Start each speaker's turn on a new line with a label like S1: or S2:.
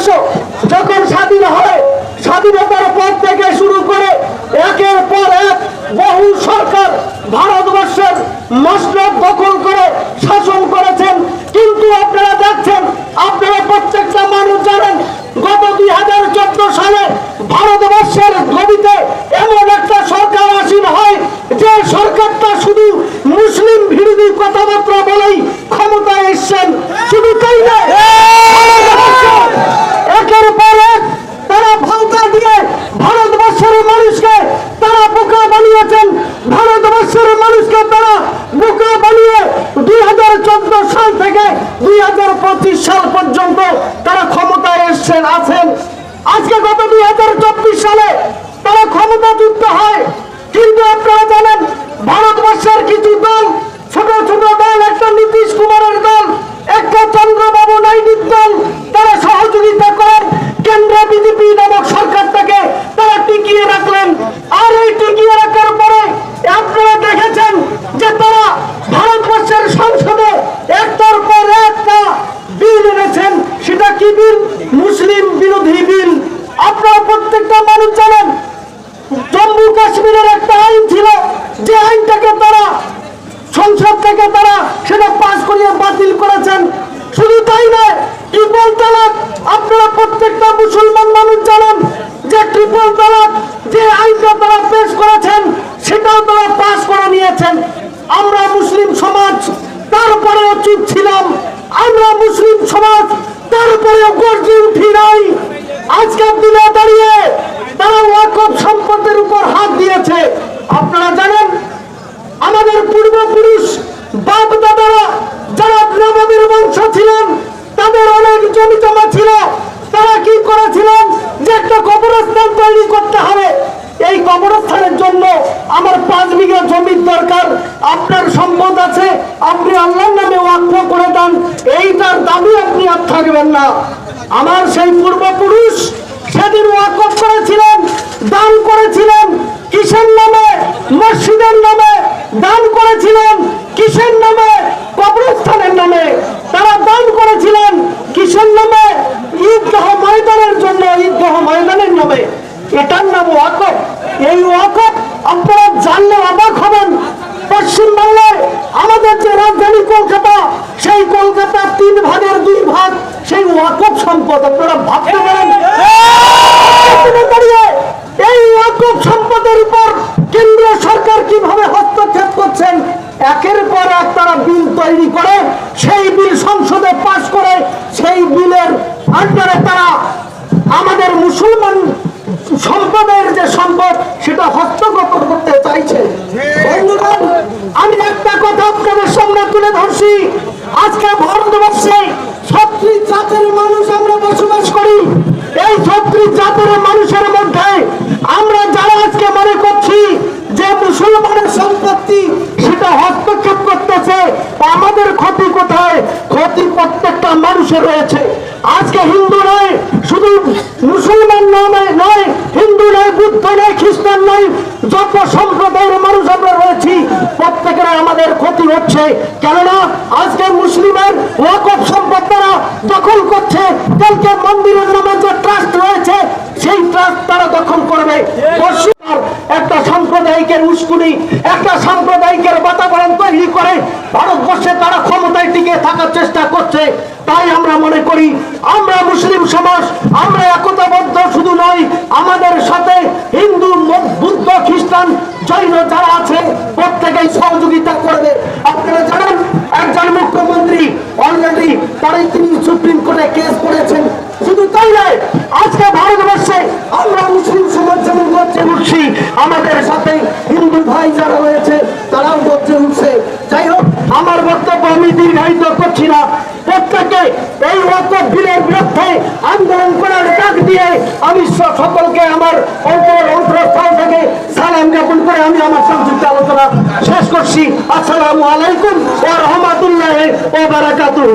S1: ভারতবর্ষ যখন স্বাধীন হয়, স্বাধীনতার পর থেকে শুরু করে একের পর এক বহু সরকার ভারতবর্ষের মসনদ দখল করে শাসন করেছেন। কিন্তু আপনারা দেখছেন, আপনারা প্রত্যেকটা মানুষ জানেন, গত দুই হাজার চোদ্দ সালে ভারতবর্ষের গদিতে এমন একটা সরকার আসীন হয় যে সরকারটা শুধু মুসলিম বিরোধী কথাবার্তা বলেই ক্ষমতায় এসছেন শুধু তাই নয় একের পর এক তারা ভাওতা দিয়ে ভারতবর্ষের মানুষকে তারা বোকা বানিয়েছেন ভারতবর্ষের মানুষকে তারা বোকা বানিয়ে দুই হাজার চোদ্দ সাল থেকে দুই হাজার পঁচিশ সাল পর্যন্ত তারা ক্ষমতায় এসছেন, আছেন। আজকে গত দুই হাজার চব্বিশ সালে তারা ক্ষমতা ক্ষমতাযুক্ত হয়। কিন্তু আপনারা জানেন ভারতবর্ষের কিছু দল ছোট ছোট দল একটা নীতিশ কুমারের দল একটা চন্দ্রবাবু নাইডুর দল তারা সহযোগিতা করেন কেন্দ্র বিজেপি নামক সরকারটাকে তারা টিকিয়ে রাখলেন আর এই টিকিয়ে রাখার পরে আপনারা দেখেছেন যে তারা ভারতবর্ষের সংসদে একটার পর একটা বিল এনেছেন সেটা কি বিল মুসলিম বিরোধী বিল আপনারা প্রত্যেকটা মানুষ জানেন জম্মু কাশ্মীরের একটা আইন ছিল যে আইনটাকে তারা সংসদ থেকে তারা সেটা পাশ করিয়ে বাতিল করেছেন শুধু তাই নয় ট্রিপল তালাক আপনারা প্রত্যেকটা মুসলমান মানুষ জানেন যে ট্রিপল তালাক যে আইনটা তারা পেশ করেছেন, সেটাও তারা পাশ করে নিয়েছেন। আমরা মুসলিম সমাজ, তারপরেও চুপ ছিলাম। আমরা মুসলিম সমাজ, তারপরেও গর্জে উঠি নাই আজকের দিনে দাঁড়িয়ে তারা ওয়াকফ সম্পদের উপর হাত দিয়েছে আপনারা জানেন আমাদের পূর্বপুরুষ বাপ দাদারা যারা নবাবের বংশ ছিলেন তাদের অনেক জমি জমা ছিল তারা কি করেছিলেন যে একটা কবরস্থান তৈরি করতে হবে এই কবরস্থানের জন্য আমার পাঁচ বিঘা জমির দরকার আপনার সম্পদ আছে আপনি আল্লাহর নামে ওয়াক্ফ করে দেন এইটার দাবি আপনি আর থাকবেন না। আমার সেই পূর্বপুরুষ সেদিন ওয়াকফ করেছিলেন, দান করেছিলেন, কিসের নামে মসজিদের নামে দান করেছিলেন কিসের নামে কবরস্থানের নামে তারা দান করেছিলেন কিসের নামে ঈদগাহ ময়দানের জন্য ঈদগাহ ময়দানের নামে এটার নাম ওয়াকফ এই ওয়াকফ আপনারা জানলে অবাক হবেন পশ্চিমবাংলায় আমাদের যে রাজধানী কলকাতা সেই কলকাতা তিন ভাগের দুই ভাগ সেই ওয়াকফ সম্পদ আপনারা ভাবতে পারেন। এই ওয়াকফ সম্পদের উপর কেন্দ্রীয় সরকার কীভাবে হস্তক্ষেপ করছেন একের পর এক তারা বিল তৈরি করে সেই বিল সংসদে পাশ করে সেই বিলের আন্ডারে তারা আমাদের মুসলমান সম্পদের যে সম্পদ সেটা হস্তগত করতে চাইছে। আমি একটা কথা আপনাদের সামনে তুলে ধরছি। আজকে ভারতবর্ষে ছত্রিশ জাতের মানুষ আমরা বসবাস করি এই ছত্রিশ জাতের মানুষের মধ্যে আমরা যারা আজকে মনে করছি যে মুসলমানের সম্পত্তি সেটা হস্তক্ষেপ করতেছে আমাদের ক্ষতি কোথায় ক্ষতি প্রত্যেকটা মানুষের রয়েছে। আজকে হিন্দু নয়, শুধু মুসলমান নামে নয়, হিন্দু নয়, বুদ্ধ নয়, খ্রিস্টান নয়, যত সম্প্রদায়ের মানুষ আমরা রয়েছি, প্রত্যেকের আমাদের ক্ষতি হচ্ছে। কেননা আজকে মুসলিমের ওয়াকফ সম্পদ তারা দখল করছে, কালকে মন্দিরের নামে যে ট্রাস্ট রয়েছে, সেই ট্রাস্ট তারা দখল করবে। সাম্প্রদায়িকের উস্কুনি, একটা সাম্প্রদায়িকের বাতাবরণ তৈরি করে ভারতবর্ষে তারা ক্ষমতায় টিকে থাকার চেষ্টা করছে। তাই আমরা মনে করি, আমরা মুসলিম সমাজ, আমরা একতাবদ্ধ শুধু নয় আমাদের সাথে হিন্দু, বুদ্ধ, খ্রিস্টান, জৈন যারা আছে প্রত্যেকেই সহযোগিতা করবে আপনারা জানেন একজন মুখ্যমন্ত্রী অলরেডি তারাই তিনি সুপ্রিম কোর্টে কেস করেছেন শুধু তাই নয় আজকে ভারতবর্ষে আমরা মুসলিম সমাজ যেমন গর্জে উঠছি আমাদের সাথে হিন্দু ভাই যারা রয়েছে তারাও গর্জে উঠছে যাই হোক আমার বক্তব্য আমি দীর্ঘায়িত করছি না। প্রত্যেকে এই ওয়াকফ বিলের বিরুদ্ধে আন্দোলন করার ডাক দিয়ে আমি সকলকে আমার অন্তর অন্তরস্থল থেকে সালাম জ্ঞাপন করে আমি আমার সংযুক্ত আলোচনা শেষ করছি। আসসালামু আলাইকুম ও রহমাতুল্লাহ ও বারাকাতুহু।